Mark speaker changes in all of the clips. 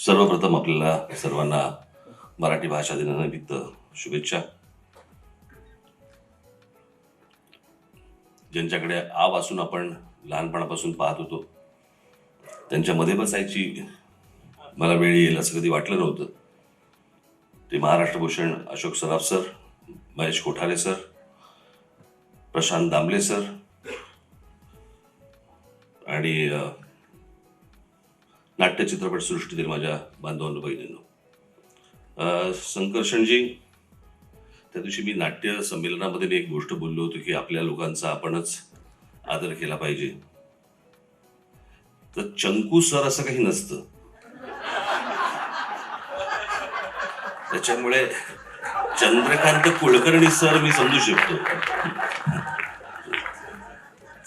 Speaker 1: सर्वप्रथम आपल्याला सर्वांना मराठी भाषा दिनानिमित्त शुभेच्छा. ज्यांच्याकडे आव असून आपण लहानपणापासून पाहत होतो त्यांच्यामध्ये बसायची मला वेळ येईल असं कधी वाटलं नव्हतं. ते Maharashtra Bhushan Ashok Saraf sir Mahesh Kothare sir Prashant Damle sir आणि नाट्य चित्रपट सृष्टीतील माझ्या बांधवांनो बहिणींनो. संकर्षणजी त्या दिवशी मी नाट्य संमेलनामध्ये मी एक गोष्ट बोललो होतो की आपल्या लोकांचा आपणच आदर केला पाहिजे. तर चंकू सर असं काही नसतं. त्याच्यामुळे चंद्रकांत कुलकर्णी सर मी समजू शकतो.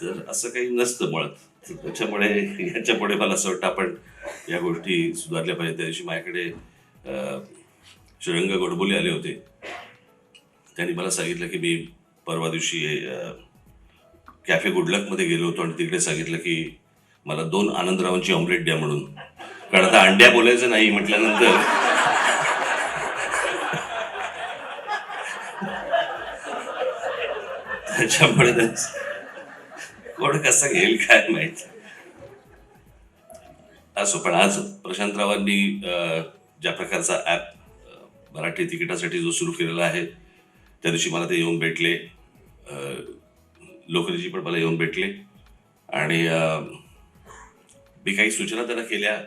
Speaker 1: तर असं काही नसतं मुळात. त्याच्यामुळे याच्यापुढे मला असं वाटतं आपण या गोष्टी सुधारल्या पाहिजे त्या दिवशी माझ्याकडे अं, श्रीरंग गोडबोले आले होते. त्यांनी मला सांगितलं की मी परवा दिवशी कॅफे गुडलकमध्ये गेलो होतो आणि तिकडे सांगितलं की मला दोन आनंदरावांची ऑमलेट द्या म्हणून. कारण आता अंड्या बोलायचं नाही म्हटल्यानंतर त्याच्यामुळे त्याच- कोण कसं घेईल काय माहीत. असो पण आज प्रशांतरावांनी ज्या प्रकारचा ॲप मराठी तिकिटासाठी जो सुरू केलेला आहे त्या दिवशी मला ते येऊन भेटले. अं, लोकरीजी पण मला येऊन भेटले. आणि मी काही सूचना त्यांना केल्या.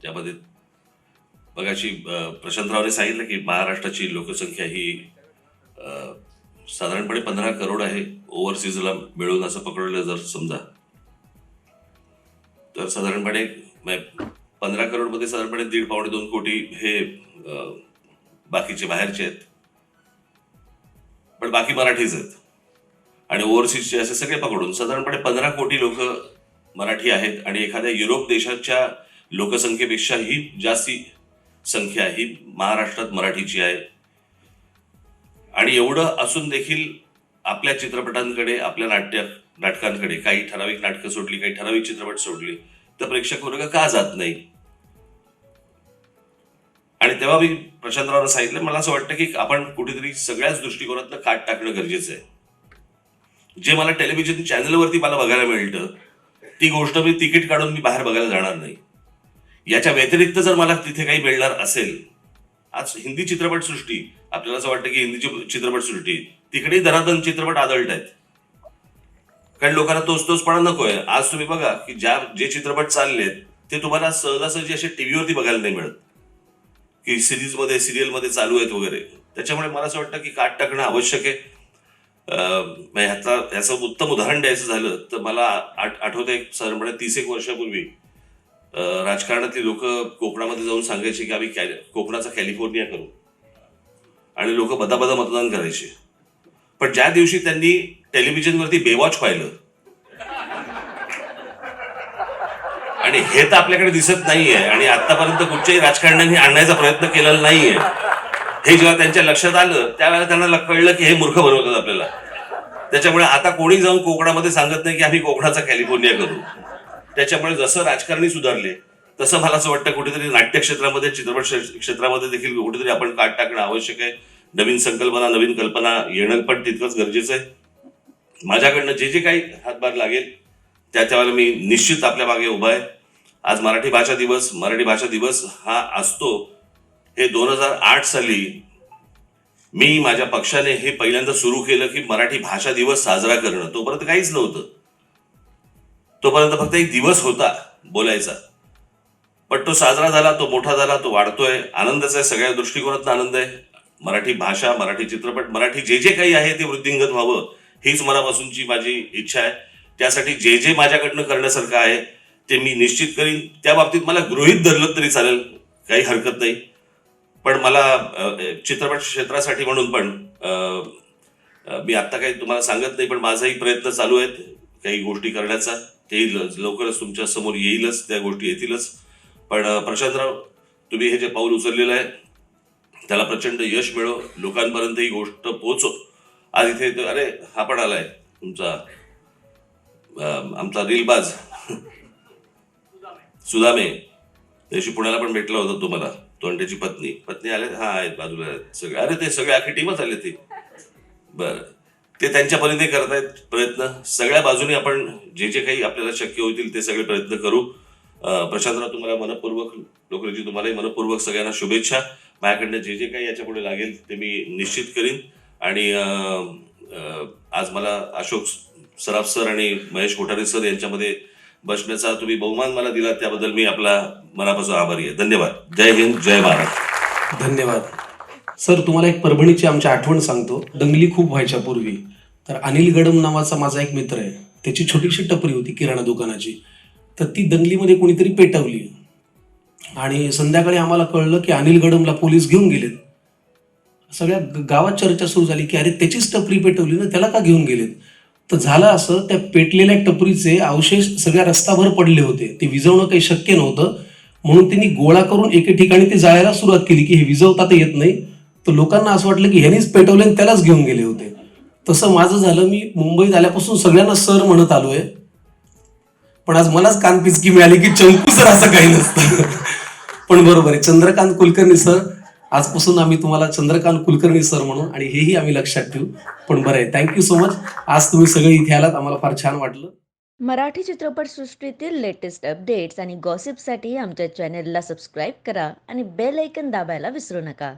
Speaker 1: ज्यामध्ये मगाशी प्रशांतरावने सांगितलं की महाराष्ट्राची लोकसंख्या ही साधारणपणे पंधरा करोड आहे ओव्हरसीजला मिळून असं पकडलं जर समजा. तर साधारणपणे पंधरा करोडमध्ये साधारणपणे दीड पावणे दोन कोटी हे बाकीचे बाहेरचे आहेत. पण बाकी मराठीच आहेत. आणि ओव्हरसीजचे असे सगळे पकडून साधारणपणे पंधरा कोटी लोक मराठी आहेत आणि एखाद्या युरोप देशाच्या लोकसंख्येपेक्षाही जास्ती संख्या ही महाराष्ट्रात मराठीची आहे. आणि एवढं असून देखील आपल्या चित्रपटांकडे आपल्या नाट्य नाटकांकडे काही ठराविक नाटकं सोडली काही ठराविक चित्रपट सोडली तर प्रेक्षक वर्ग का जात नाही? आणि तेव्हा मी प्रशांतरावला सांगितलं मला असं वाटतं की आपण कुठेतरी सगळ्याच दृष्टिकोनातनं काट टाकणं गरजेचं आहे. जे मला टेलिव्हिजन चॅनलवरती मला बघायला मिळतं ती गोष्ट मी तिकीट काढून मी बाहेर बघायला जाणार नाही. याच्या व्यतिरिक्त जर मला तिथे काही मिळणार असेल आज हिंदी चित्रपटसृष्टी आपल्याला असं वाटतं की हिंदीची चित्रपट सृष्टी तिकडे धनातन चित्रपट आदळत आहेत. कारण लोकांना तोच तोचपणा नकोय. आज तुम्ही बघा की ज्या जे चित्रपट चाललेत ते तुम्हाला सहजासहजी असे टीव्हीवरती बघायला नाही मिळत. की सिरीजमध्ये सिरियलमध्ये चालू आहेत वगैरे. त्याच्यामुळे मला असं वाटतं की काट टाकणं आवश्यक आहे. म्हणजे ह्याचा ह्याचं उत्तम उदाहरण द्यायचं झालं तर मला आठ आठवतंय साधारणपणे तीस एक वर्षापूर्वी राजकारणातली लोक कोकणामध्ये जाऊन सांगायचे की आम्ही कॅल- कोकणाचा कॅलिफोर्निया करू. आणि लोक बदाबदा मतदान करायचे. पण ज्या दिवशी त्यांनी टेलिव्हिजनवरती बेवॉच पाहिलं आणि हे तर आपल्याकडे दिसत नाहीये आणि आतापर्यंत कुठच्याही राजकारण्यांनी आणण्याचा प्रयत्न केलेला नाहीये हे जेव्हा त्यांच्या लक्षात आलं त्यावेळेला त्यांना कळलं की हे मूर्ख बनवतात आपल्याला. त्याच्यामुळे आता कोणी जाऊन कोकणामध्ये सांगत नाही की आम्ही कोकणाचा कॅलिफोर्निया करू. त्याच्यामुळे जसं राजकारणी सुधारले तसं मला असं वाटतं कुठेतरी नाट्य क्षेत्रामध्ये चित्रपट क्षेत्रामध्ये देखील कुठेतरी आपण काट टाकणं आवश्यक आहे. नवीन संकल्पना नवीन कल्पना येणं पण तितकंच गरजेचं आहे. माझ्याकडनं जे जे काही हातभार लागेल त्या त्यावेळेला मी निश्चित आपल्या मागे उभा आहे. आज मराठी भाषा दिवस मराठी भाषा दिवस हा असतो. हे दोन हजार आठ साली मी माझ्या पक्षाने हे पहिल्यांदा सुरू केलं की मराठी भाषा दिवस साजरा करणं. तोपर्यंत काहीच नव्हतं. तोपर्यंत फक्त एक दिवस होता बोलायचा. पण तो साजरा झाला तो मोठा झाला तो वाढतोय. आनंदाचा आहे सगळ्या दृष्टिकोनातून आनंद आहे. मराठी भाषा मराठी चित्रपट मराठी जे जे काही आहे ते वृद्धिंगत व्हावं हीच मनापासूनची माझी इच्छा आहे. त्यासाठी जे जे माझ्याकडनं करण्यासारखं आहे ते मी निश्चित करीन. त्या बाबतीत मला गृहित धरलं तरी चालेल काही हरकत नाही. पण मला चित्रपट क्षेत्रासाठी म्हणून पण मी आत्ता काही तुम्हाला सांगत नाही पण माझाही प्रयत्न चालू आहेत काही गोष्टी करण्याचा. ते लवकरच तुमच्यासमोर येईलच त्या गोष्टी येतीलच. पण प्रशांतराव तुम्ही हे जे पाऊल उचललेलं आहे त्याला प्रचंड यश मिळो लोकांपर्यंत ही गोष्ट पोहोचो. आज इथे अरे हा पण आलाय तुमचा आमचा दिलबाज सुदामे. त्याशी पुण्याला पण भेटला होता तुम्हाला तो आणि त्याची पत्नी. पत्नी आले हा आहेत बाजूला आहेत सगळे. अरे ते सगळे आखी टीमच आले ती. बरं. ते त्यांच्या परीने करतायत प्रयत्न. सगळ्या बाजूने आपण जे जे काही आपल्याला शक्य होतील ते सगळे प्रयत्न करू. अं, प्रशांतराव तुम्हाला मनपूर्वक लोकरीची तुम्हालाही मनपूर्वक सगळ्यांना शुभेच्छा. माझ्याकडनं जे जे काही याच्यापुढे लागेल ते मी निश्चित करीन. आणि आज मला अशोक सराफ सर आणि महेश कोठारे सर यांच्यामध्ये बसण्याचा तुम्ही बहुमान मला दिला त्याबद्दल मी आपला मनापासून आभारी आहे. धन्यवाद. जय हिंद जय महाराष्ट्र
Speaker 2: धन्यवाद. सर तुम्हाला एक परभणीची आमची आठवण सांगतो. दंगली खूप व्हायच्या पूर्वी. तर अनिल गडम नावाचा माझा एक मित्र आहे. त्याची छोटीशी टपरी होती किराणा दुकानाची. तर ती दंगलीमध्ये कोणीतरी पेटवली. आणि संध्याकाळी आम्हाला कळलं की अनिल गडमला पोलीस घेऊन गेलेत. सगळ्या गावात चर्चा सुरू झाली की अरे त्याचीच टपरी पेटवली ना त्याला का घेऊन गेलेत? तर झालं असं त्या पेटलेल्या टपरीचे अवशेष सगळ्या रस्ताभर पडले होते. ते विझवणं काही शक्य नव्हतं. म्हणून त्यांनी गोळा करून एके ठिकाणी ते जाळायला सुरुवात केली की हे विझवता तर येत नाही. तर लोकांना असं वाटलं की ह्यानीच पेटवले आणि त्यालाच घेऊन गेले होते. तसं माझं झालं. मी मुंबईत आल्यापासून सगळ्यांना सर म्हणत आलो आहे पण आज मलाच कानपिचकी मिळाली की चंकू सर असं काही नसतं. पण बरोबर आहे. चंद्रकांत कुलकर्णी सर आजपासून आम्ही तुम्हाला चंद्रकांत कुलकर्णी सर म्हणून आणि हेही आम्ही लक्षात ठेवू. पण बरं आहे. थँक्यू सो मच आज तुम्ही सगळे इथे आलात. आम्हाला फार छान वाटलं.
Speaker 3: मराठी चित्रपटसृष्टीतील लेटेस्ट अपडेट्स आणि गॉसिपसाठी आमच्या चॅनेलला सबस्क्राईब करा आणि बेल ऐकन दाबायला विसरू नका.